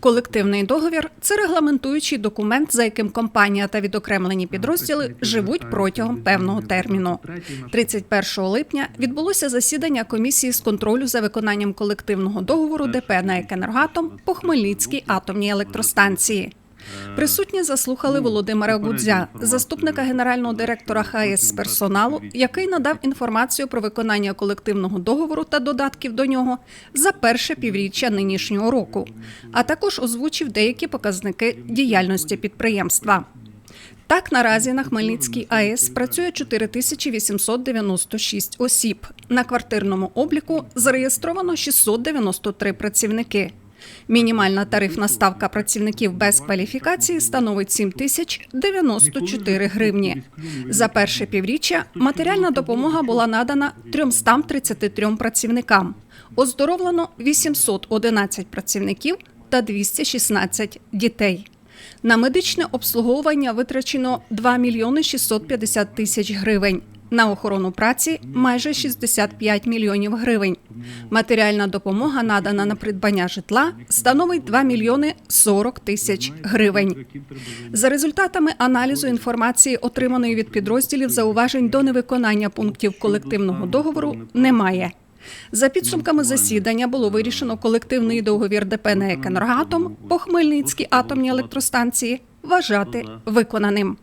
Колективний договір це регламентуючий документ, за яким компанія та відокремлені підрозділи живуть протягом певного терміну. 31 липня відбулося засідання комісії з контролю за виконанням колективного договору ДП на «Екенергатом» по Хмельницькій атомній електростанції. Присутні заслухали Володимира Гудзя, заступника генерального директора ХАЕС з персоналу, який надав інформацію про виконання колективного договору та додатків до нього за перше півріччя нинішнього року, а також озвучив деякі показники діяльності підприємства. Так, наразі на Хмельницькій АЕС працює 4896 осіб. На квартирному обліку зареєстровано 693 працівники. Мінімальна тарифна ставка працівників без кваліфікації становить 7094 гривні. За перше півріччя матеріальна допомога була надана 333 працівникам. Оздоровлено 811 працівників та 216 дітей. На медичне обслуговування витрачено 2 мільйони 650 тисяч гривень. На охорону праці майже 65 мільйонів гривень. Матеріальна допомога, надана на придбання житла, становить 2 мільйони 40 тисяч гривень. За результатами аналізу інформації, отриманої від підрозділів, зауважень до невиконання пунктів колективного договору немає. За підсумками засідання було вирішено колективний договір ДП на «Екенергатом» по Хмельницькій атомній електростанції вважати виконаним.